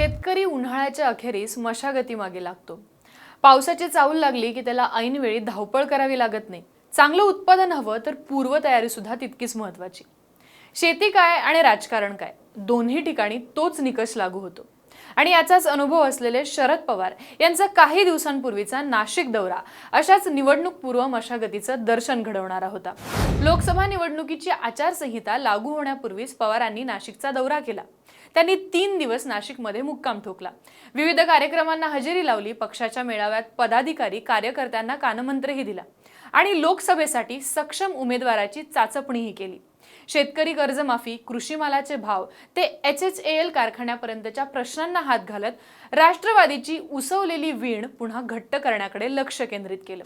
शेतकरी उन्हाळ्याच्या अखेरीस मशागती मागे लागतो. पावसाची चाऊल लागली की त्याला ऐनवेळी धावपळ करावी लागत नाही. चांगलं उत्पादन हवं तर पूर्वतयारी सुद्धा तितकीच महत्वाची शेती काय आणि राजकारण काय? दोन्ही ठिकाणी तोच निकष लागू होतो. आणि याचाच अनुभव असलेले शरद पवार यांचा काही दिवसांपूर्वीचा नाशिक दौरा. अशाच निवडणूक पूर्व मशागतीचं दर्शन घडवणारा होता लोकसभा निवडणुकीची आचारसंहिता लागू होण्यापूर्वीच पवारांनी नाशिकचा दौरा केला. त्यांनी तीन दिवस नाशिकमध्ये मुक्काम ठोकला. विविध कार्यक्रमांना हजेरी लावली पक्षाच्या मेळाव्यात पदाधिकारी कार्यकर्त्यांना कानमंत्रही दिला आणि लोकसभेसाठी सक्षम उमेदवाराची चाचपणीही केली. शेतकरी कर्जमाफी कृषी मालाचे भाव ते एच एच ए एल कारखान्यापर्यंतच्या प्रश्नांना हात घालत राष्ट्रवादीची उसवलेली वीण पुन्हा घट्ट करण्याकडे लक्ष केंद्रित केलं.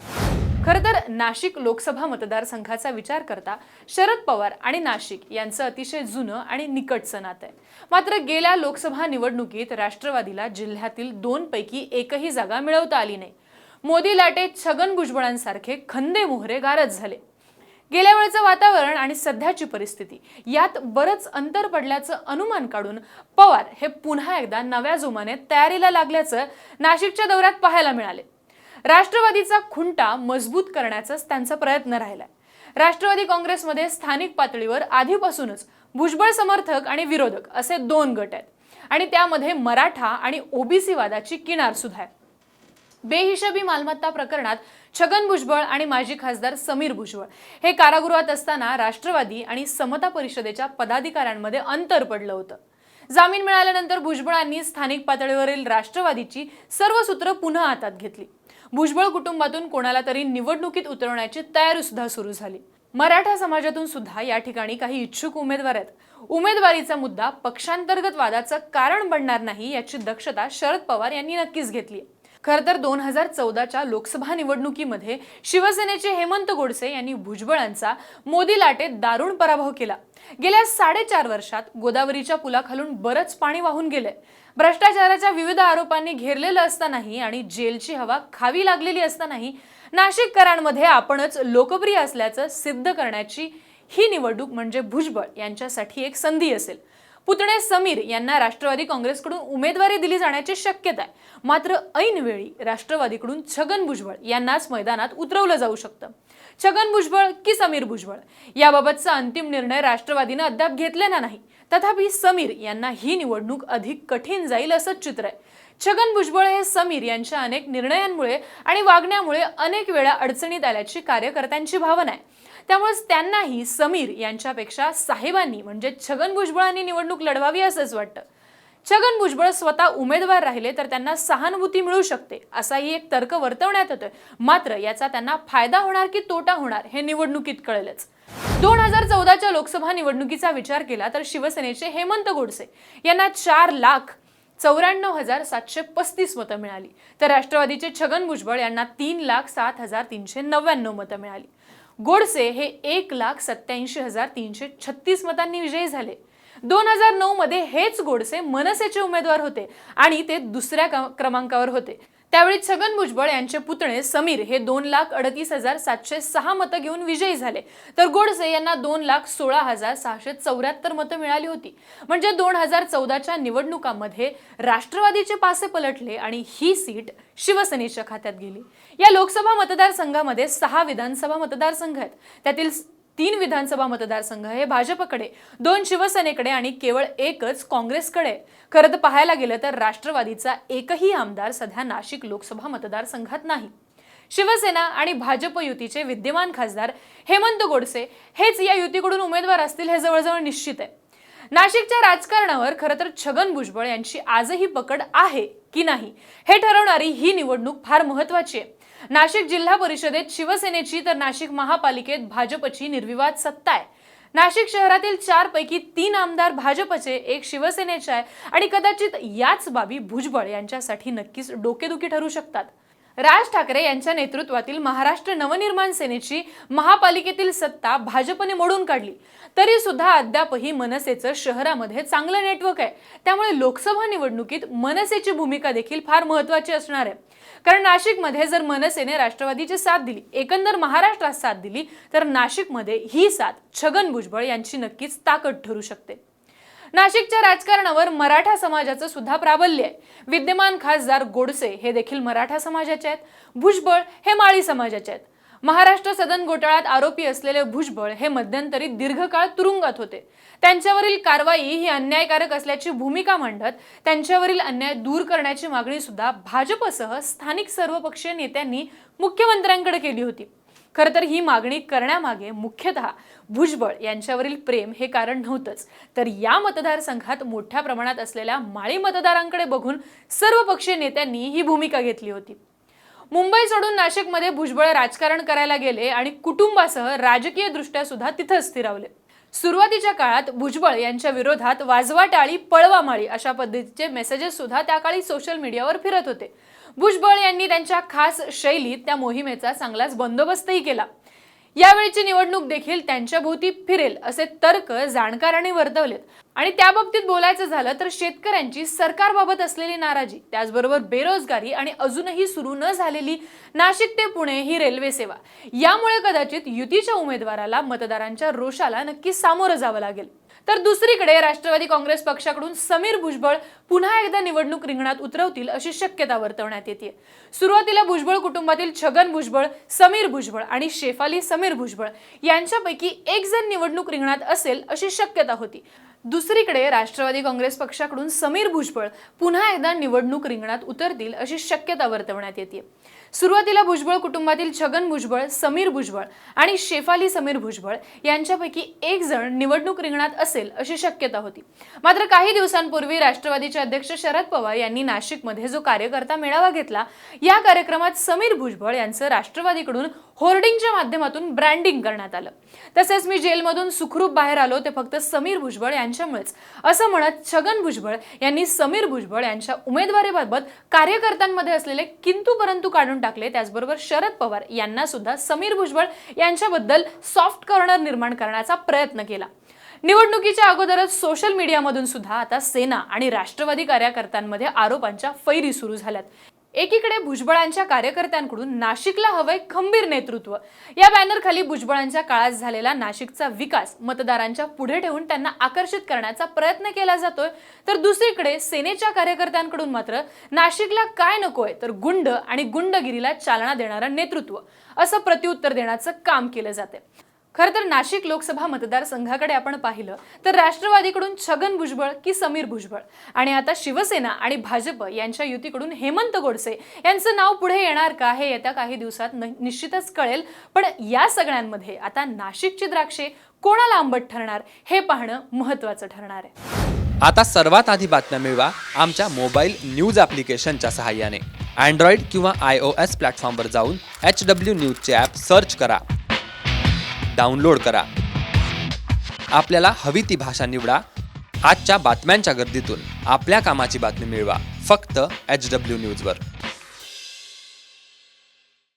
खरं तर नाशिक लोकसभा मतदारसंघाचा विचार करता शरद पवार आणि नाशिक यांचं अतिशय जुनं आणि निकटचं नातं आहे. मात्र गेल्या लोकसभा निवडणुकीत राष्ट्रवादीला जिल्ह्यातील दोनपैकी एकही जागा मिळवता आली नाही. मोदी लाटे छगन भुजबळांसारखे खंदे मोहरे गारज झाले. गेल्या वेळेचं वातावरण आणि सध्याची परिस्थिती यात बरंच अंतर पडल्याचं अनुमान काढून पवार हे पुन्हा एकदा नव्या जोमाने तयारीला लागल्याचं नाशिकच्या दौऱ्यात पाहायला मिळाले. राष्ट्रवादीचा खुंटा मजबूत करण्याचाच त्यांचा प्रयत्न राहिलाय. राष्ट्रवादी काँग्रेसमध्ये स्थानिक पातळीवर आधीपासूनच भुजबळ समर्थक आणि विरोधक असे दोन गट आहेत. आणि त्यामध्ये मराठा आणि ओबीसी वादाची किनार सुद्धा आहे. बेहिशेबी मालमत्ता प्रकरणात छगन भुजबळ आणि माजी खासदार समीर भुजबळ. हे कारागृहात असताना राष्ट्रवादी आणि समता परिषदेच्या पदाधिकाऱ्यांमध्ये अंतर पडलं होतं. जामीन मिळाल्यानंतर भुजबळांनी स्थानिक पातळीवरील राष्ट्रवादीची सर्व सूत्र पुन्हा हातात घेतली. भुजबळ कुटुंबातून कोणाला तरी निवडणुकीत उतरवण्याची तयारी सुद्धा सुरू झाली. मराठा समाजातून सुद्धा या ठिकाणी काही इच्छुक उमेदवार आहेत. उमेदवारीचा मुद्दा पक्षांतर्गत वादाचं कारण बनणार नाही याची दक्षता शरद पवार यांनी नक्कीच घेतली खरं तर दोन हजार चौदाच्या लोकसभा निवडणुकीमध्ये शिवसेनेचे हेमंत गोडसे यांनी भुजबळांचा मोदी लाटेत दारुण पराभव केला. गेल्या साडेचार वर्षात गोदावरीच्या पुलाखालून बरंच पाणी वाहून गेलंय. भ्रष्टाचाराच्या विविध आरोपांनी घेरलेलं असतानाही आणि जेलची हवा खावी लागलेली असतानाही नाशिककरांमध्ये आपणच लोकप्रिय असल्याचं सिद्ध करण्याची ही निवडणूक म्हणजे भुजबळ यांच्यासाठी एक संधी असेल. पुतणे समीर यांना राष्ट्रवादी काँग्रेसकडून उमेदवारी दिली जाण्याची शक्यता आहे. मात्र ऐनवेळी राष्ट्रवादीकडून छगन भुजबळ यांनाच मैदानात उतरवलं जाऊ शकतं. छगन भुजबळ की समीर भुजबळ? याबाबतचा अंतिम निर्णय राष्ट्रवादीनं अद्याप घेतलेला नाही. तथापि समीर यांना ही निवडणूक अधिक कठीण जाईल असंच चित्र आहे. छगन भुजबळ हे समीर यांच्या अनेक निर्णयांमुळे आणि वागण्यामुळे अनेक वेळा अडचणीत आल्याची कार्यकर्त्यांची भावना आहे. त्यामुळेच त्यांनाही समीर यांच्यापेक्षा साहेबांनी म्हणजे छगन भुजबळांनी निवडणूक लढवावी असंच वाटतं. छगन भुजबळ स्वतः उमेदवार राहिले तर त्यांना सहानुभूती मिळू शकते असाही एक तर्क वर्तवण्यात येतोय. मात्र याचा त्यांना फायदा होणार की तोटा होणार हे निवडणुकीत कळेलच. दोन हजार चौदाच्या लोकसभा निवडणुकीचा विचार केला तर शिवसेनेचे हेमंत गोडसे यांना चार लाख चौऱ्याण्णव हजार सातशे पस्तीस मतं मिळाली. तर राष्ट्रवादीचे छगन भुजबळ यांना तीन लाख सात हजार तीनशे नव्याण्णव मतं मिळाली. गोडसे हे एक लाख सत्याऐंशी हजार तीनशे छत्तीस मतांनी विजयी झाले. दोन हजार नऊ मध्ये हेच गोडसे मनसेचे उमेदवार होते आणि ते दुसऱ्या क्रम- क्रमांकावर होते. त्यावेळी छगन भुजबळ यांचे पुतणे समीर हे दोन लाख अडतीस हजार सातशे सहा मतं घेऊन विजयी झाले. तर गोडसे यांना दोन लाख सोळा हजार सहाशे चौऱ्याहत्तर मतं मिळाली होती. म्हणजे दोन हजार चौदाच्या निवडणुकांमध्ये राष्ट्रवादीचे पासे पलटले आणि ही सीट शिवसेनेच्या खात्यात गेली. या लोकसभा मतदारसंघामध्ये सहा विधानसभा मतदारसंघ आहेत. त्यातील तीन विधानसभा मतदारसंघ हे भाजपकडे दोन शिवसेनेकडे आणि केवळ एकच काँग्रेसकडे. खरं तर पाहायला गेलं तर राष्ट्रवादीचा एकही आमदार सध्या नाशिक लोकसभा मतदारसंघात नाही. शिवसेना आणि भाजप युतीचे विद्यमान खासदार हेमंत गोडसे हेच या युतीकडून उमेदवार असतील हे जवळजवळ निश्चित आहे. नाशिकच्या राजकारणावर खरं तर छगन भुजबळ यांची आजही पकड आहे की नाही हे ठरवणारी ही निवडणूक फार महत्वाची आहे. नाशिक जिल्हा परिषदेत शिवसेनेची तर नाशिक महापालिकेत भाजपची निर्विवाद सत्ता आहे. नाशिक शहरातील चार पैकी तीन आमदार भाजपचे एक शिवसेनेचे आहे. आणि कदाचित याच बाबी भुजबळ यांच्यासाठी नक्कीच डोकेदुखी ठरू शकतात. राज ठाकरे यांच्या नेतृत्वातील महाराष्ट्र नवनिर्माण सेनेची महापालिकेतील सत्ता भाजपने मोडून काढली. तरी सुद्धा अद्यापही मनसेचं शहरामध्ये चांगलं नेटवर्क आहे. त्यामुळे लोकसभा निवडणुकीत मनसेची भूमिका देखील फार महत्वाची असणार आहे. कारण नाशिकमध्ये जर मनसेने राष्ट्रवादीची साथ दिली एकंदर महाराष्ट्रात साथ दिली तर नाशिकमध्ये ही साथ छगन भुजबळ यांची नक्कीच ताकद ठरू शकते. नाशिकच्या राजकारणावर मराठा समाजाचं सुद्धा प्राबल्य आहे. विद्यमान खासदार गोडसे हे देखील मराठा समाजाचे आहेत. भुजबळ हे माळी समाजाचे आहेत. महाराष्ट्र सदन घोटाळ्यात आरोपी असलेले भुजबळ हे मध्यंतरी दीर्घकाळ तुरुंगात होते. त्यांच्यावरील कारवाई ही अन्यायकारक असल्याची भूमिका मांडत त्यांच्यावरील अन्याय दूर करण्याची मागणी सुद्धा भाजपसह स्थानिक सर्वपक्षीय नेत्यांनी मुख्यमंत्र्यांकडे केली होती. खरं तर ही मागणी करण्यामागे मुख्यतः भुजबळ यांच्यावरील प्रेम हे कारण नव्हतंच. तर या मतदारसंघात मोठ्या प्रमाणात असलेल्या माळी मतदारांकडे बघून सर्वपक्षीय नेत्यांनी ही भूमिका घेतली होती. मुंबई सोडून नाशिकमध्ये भुजबळ राजकारण करायला गेले आणि कुटुंबासह राजकीय दृष्ट्या सुद्धा तिथं स्थिरावले. सुरुवातीच्या काळात भुजबळ यांच्या विरोधात वाजवा टाळी पळवा माळी अशा पद्धतीचे मेसेजेस सुद्धा त्या काळी सोशल मीडियावर फिरत होते. भुजबळ यांनी त्यांच्या खास शैलीत त्या मोहिमेचा चांगलाच बंदोबस्तही केला. यावेळीची निवडणूक देखील त्यांच्या भोवती फिरेल असे तर्क जाणकारांनी वर्तवलेत. आणि त्या बाबतीत बोलायचं झालं तर शेतकऱ्यांची सरकारबाबत असलेली नाराजी त्याचबरोबर बेरोजगारी आणि अजूनही सुरू न झालेली नाशिक ते पुणे ही रेल्वे सेवा. यामुळे कदाचित युतीच्या उमेदवाराला मतदारांच्या रोषाला नक्की सामोरं जावं लागेल. तर दुसरीकडे राष्ट्रवादी काँग्रेस पक्षाकडून समीर भुजबळ पुन्हा एकदा निवडणूक रिंगणात उतरवतील अशी शक्यता वर्तवण्यात येते सुरुवातीला भुजबळ कुटुंबातील छगन भुजबळ समीर भुजबळ आणि शेफाली समीर भुजबळ यांच्यापैकी एक जण निवडणूक रिंगणात असेल अशी शक्यता होती. दुसरीकडे राष्ट्रवादी काँग्रेस पक्षाकडून समीर भुजबळ पुन्हा एकदा निवडणूक रिंगणात उतरतील अशी शक्यता वर्तवण्यात येते. सुरुवातीला भुजबळ कुटुंबातील छगन भुजबळ समीर भुजबळ आणि शेफाली समीर भुजबळ यांच्यापैकी एक जण निवडणूक रिंगणात असेल अशी शक्यता होती. मात्र काही दिवसांपूर्वी राष्ट्रवादीचे अध्यक्ष शरद पवार यांनी नाशिकमध्ये जो कार्यकर्ता मेळावा घेतला या कार्यक्रमात समीर भुजबळ यांचं राष्ट्रवादीकडून होर्डिंगच्या माध्यमातून ब्रँडिंग करण्यात आलं. तसेच मी जेलमधून सुखरूप बाहेर आलो ते फक्त समीर भुजबळ यांच्यामुळेच. असं म्हणत छगन भुजबळ यांनी समीर भुजबळ यांच्या उमेदवारीबाबत कार्यकर्त्यांमध्ये असलेले किंतु परंतु काढून टाकले. त्याचबरोबर शरद पवार यांना सुद्धा समीर भुजबळ यांच्याबद्दल सॉफ्ट कॉर्नर निर्माण करण्याचा प्रयत्न केला. निवडणुकीच्या अगोदरच सोशल मीडियामधून सुद्धा आता सेना आणि राष्ट्रवादी कार्यकर्त्यांमध्ये आरोपांच्या फैरी सुरू झाल्यात. एकीकडे भुजबळांच्या कार्यकर्त्यांकडून नाशिकला हवंय खंबीर नेतृत्व. या बॅनरखाली भुजबळांच्या काळात झालेला नाशिकचा विकास मतदारांच्या पुढे ठेवून त्यांना आकर्षित करण्याचा प्रयत्न केला जातोय. तर दुसरीकडे सेनेच्या कार्यकर्त्यांकडून मात्र नाशिकला काय नकोय तर गुंड आणि गुंडगिरीला चालना देणारं नेतृत्व. असं प्रत्युत्तर देण्याचं काम केलं जाते खरं तर नाशिक लोकसभा मतदारसंघाकडे आपण पाहिलं तर राष्ट्रवादीकडून छगन भुजबळ की समीर भुजबळ? आणि आता शिवसेना आणि भाजप यांच्या युतीकडून हेमंत गोडसे यांचं नाव पुढे येणार का हे येत्या काही दिवसात न- निश्चितच कळेल. पण या सगळ्यांमध्ये आता नाशिकची द्राक्षे कोणाला आंबट ठरणार हे पाहणं महत्वाचं ठरणार आहे. आता सर्वात आधी बातम्या मिळवा आमच्या मोबाईल न्यूज ॲप्लिकेशनच्या सहाय्याने. अँड्रॉइड किंवा आय ओ एस प्लॅटफॉर्मवर जाऊन एच डब्ल्यू न्यूजचे ॲप सर्च करा. डाउनलोड करा. आपल्याला हवी ती भाषा निवडा. आजच्या बातम्यांच्या गर्दीतून आपल्या कामाची बातमी मिळवा. फक्त एच डब्ल्यू न्यूजवर